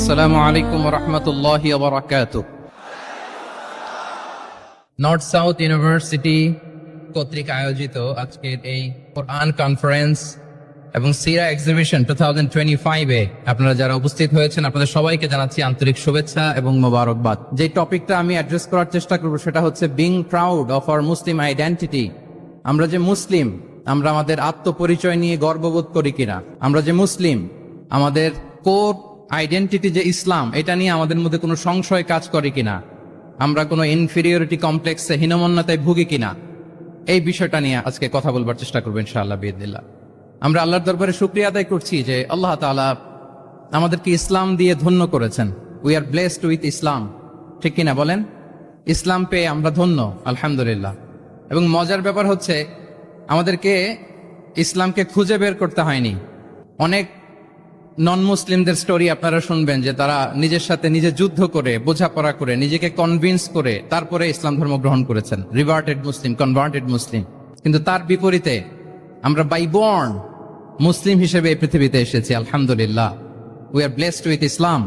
আসসালামু আলাইকুম রহমতুল্লাহ বারাকাত north South University কর্তৃক আয়োজিত আজকের এই কোরআন কনফারেন্স এবং সিরা এক্সিবিশন টু থাউজেন্ড আপনারা যারা উপস্থিত হয়েছেন, আপনাদের সবাইকে জানাচ্ছি আন্তরিক শুভেচ্ছা এবং মোবারকবাদ। যে টপিকটা আমি অ্যাড্রেস করার চেষ্টা করব সেটা হচ্ছে being proud of our Muslim identity আমরা যে মুসলিম আমরা আমাদের আত্মপরিচয় নিয়ে গর্ববোধ করি কিনা? আমরা যে মুসলিম আমাদের কোর আইডেন্টিটি যে ইসলাম, এটা নিয়ে আমাদের মধ্যে কোনো সংশয় কাজ করে কিনা? আমরা কোনো ইনফিরিয়রিটি কমপ্লেক্সে হীনমন্যতায় ভুগি কিনা? এই বিষয়টা নিয়ে আজকে কথা বলবার চেষ্টা করব ইনশাআল্লাহ বিদিল্লা আমরা আল্লাহর দরবারে শুক্রিয়া আদায় করছি যে আল্লাহ তাআলা আমাদেরকে ইসলাম দিয়ে ধন্য করেছেন। We are blessed with Islam ঠিক কিনা বলেন? ইসলাম পেয়ে আমরা ধন্য, আলহামদুলিল্লাহ। এবং মজার ব্যাপার হচ্ছে, আমাদেরকে ইসলামকে খুঁজে বের করতে হয়নি। অনেক নন মুসলিমদের স্টোরি আপনারা শুনবেন যে তারা নিজের সাথে নিজে যুদ্ধ করে, বোঝাপড়া করে, নিজেকে কনভিন্স করে, তারপরে ইসলাম ধর্ম গ্রহণ করেছেন। রিভার্টেড মুসলিম কনভার্টেড মুসলিম কিন্তু তার বিপরীতে আমরা বাই বর্ন মুসলিম হিসেবে এই পৃথিবীতে এসেছি, আলহামদুলিল্লাহ। We are blessed with Islam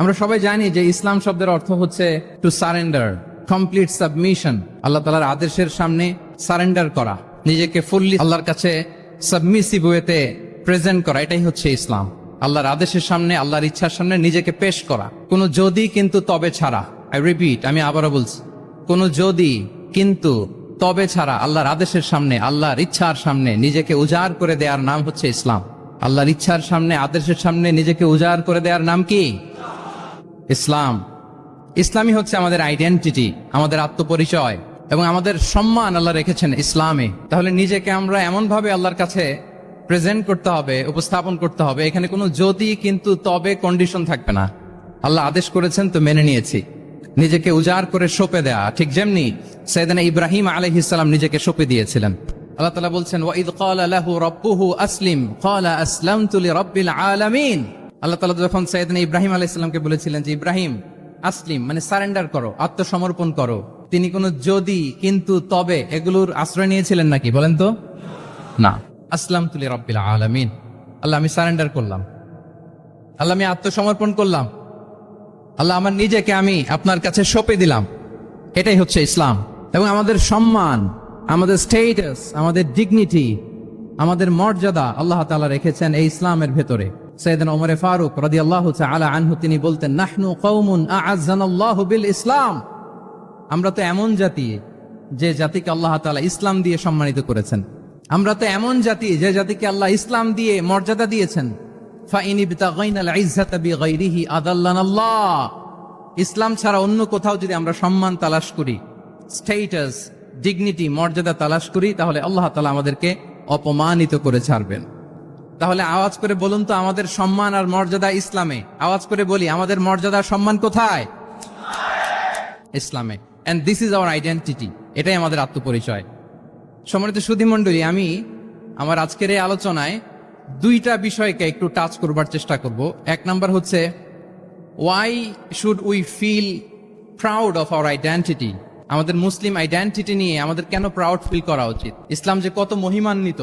আমরা সবাই জানি যে ইসলাম শব্দের অর্থ হচ্ছে টু সারেন্ডার কমপ্লিট সাবমিশন আল্লাহ তালার আদেশের সামনে সারেন্ডার করা, নিজেকে ফুললি আল্লাহর কাছে সাবমিসিভ ওয়েতে প্রেজেন্ট করা, এটাই হচ্ছে ইসলাম। আল্লাহর আদেশের সামনে, আল্লাহর ইচ্ছার সামনে নিজেকে পেশ করা। কোনো যদি কিন্তু তবে ছাড়া। আই রিপিট আমি আবারও বলছি। কোনো যদি কিন্তু তবে ছাড়া আল্লাহর আদেশের সামনে, আল্লাহর ইচ্ছার সামনে নিজেকে উজাড় করে দেওয়ার নাম হচ্ছে ইসলাম। আল্লাহর ইচ্ছার সামনে, আদেশের সামনে নিজেকে উজাড় করে দেওয়ার নাম কি? ইসলাম। ইসলামই হচ্ছে আমাদের আইডেন্টিটি আমাদের আত্মপরিচয় এবং আমাদের সম্মান আল্লাহ রেখেছেন ইসলামে। তাহলে নিজেকে আমরা এমন ভাবে আল্লাহর কাছে প্রেজেন্ট করতে হবে, উপস্থাপন করতে হবে, এখানে কোনো যদি কিন্তু তবে কন্ডিশন থাকবে না। আল্লাহ আদেশ করেছেন, তো মেনে নিয়েছি। নিজেকে উজাড় করে সঁপে দেয়া, ঠিক যেমনি সৈয়দানা ইব্রাহিম আলহিসাল্লাম নিজেকে সঁপে দিয়েছিলেন। আল্লাহ তালা বলছেন, ওয়াইদ ক্বালা লাহু রাব্বুহু আসলিম, ক্বালা আসলামতু লিরাব্বিল আলামিন। আল্লাহ তালা যখন সৈয়দনা ইব্রাহিম আলাইহিসসালামকে বলেছিলেন যে, ইব্রাহিম, আসলিম মানে সারেন্ডার করো, আত্মসমর্পণ করো। তিনি কোনো যদি, কিন্তু তবে, এগুলোর আশ্রয় নিয়েছিলেন নাকি, বলেন তো? না। আসলাম তুলি রব্বিল আলামিন। আল্লাহ আমি সারেন্ডার করলাম। আল্লাহ আমি আত্মসমর্পণ করলাম। আল্লাহ আমার নিজেকে আমি আপনার কাছে সঁপে দিলাম। এটাই হচ্ছে ইসলাম। এবং আমাদের সম্মান, আমাদের স্টেটাস আমাদের ডিগনিটি আমাদের মর্যাদা আল্লাহ তাআলা রেখেছেন এই ইসলামের ভেতরে। সৈয়দনা ওমরে ফারুক রাদিয়াল্লাহু তাআলা আনহু, তিনি বলতেন, নাহনু কওমুন আ'আজ্জানাল্লাহু বিল ইসলাম। আমরা তো এমন জাতি যে জাতিকে আল্লাহ তাআলা ইসলাম দিয়ে সম্মানিত করেছেন। আমরা তো এমন জাতি যে জাতিকে আল্লাহ ইসলাম দিয়ে মর্যাদা দিয়েছেন। ফাইন ইবতাগাইনা আল ইজ্জাতা বিগাইরিহি আদাল্লানাল্লাহ ইসলাম ছাড়া অন্য কোথাও যদি আমরা সম্মান তালাশ করি স্টেটাস ডিগনিটি মর্যাদা তালাশ করি, তাহলে আল্লাহ তালা আমাদেরকে অপমানিত করে ছাড়বেন। তাহলে আওয়াজ করে বলুন তো আমাদের সম্মান আর মর্যাদা ইসলামে। আওয়াজ করে বলি, আমাদের মর্যাদা সম্মান কোথায়? ইসলামে। And this is our identity এটাই আমাদের আত্মপরিচয়। সম্মানিত সুধী মণ্ডলী, আমি আমার আজকের এই আলোচনায় দুইটা বিষয়কে একটু টাচ করবার চেষ্টা করব। এক নাম্বার হচ্ছে why should we feel proud of our identity আমাদের মুসলিম আইডেন্টিটি নিয়ে আমাদের কেন প্রাউড ফিল করা উচিত? ইসলাম যে কত মহিমান্বিত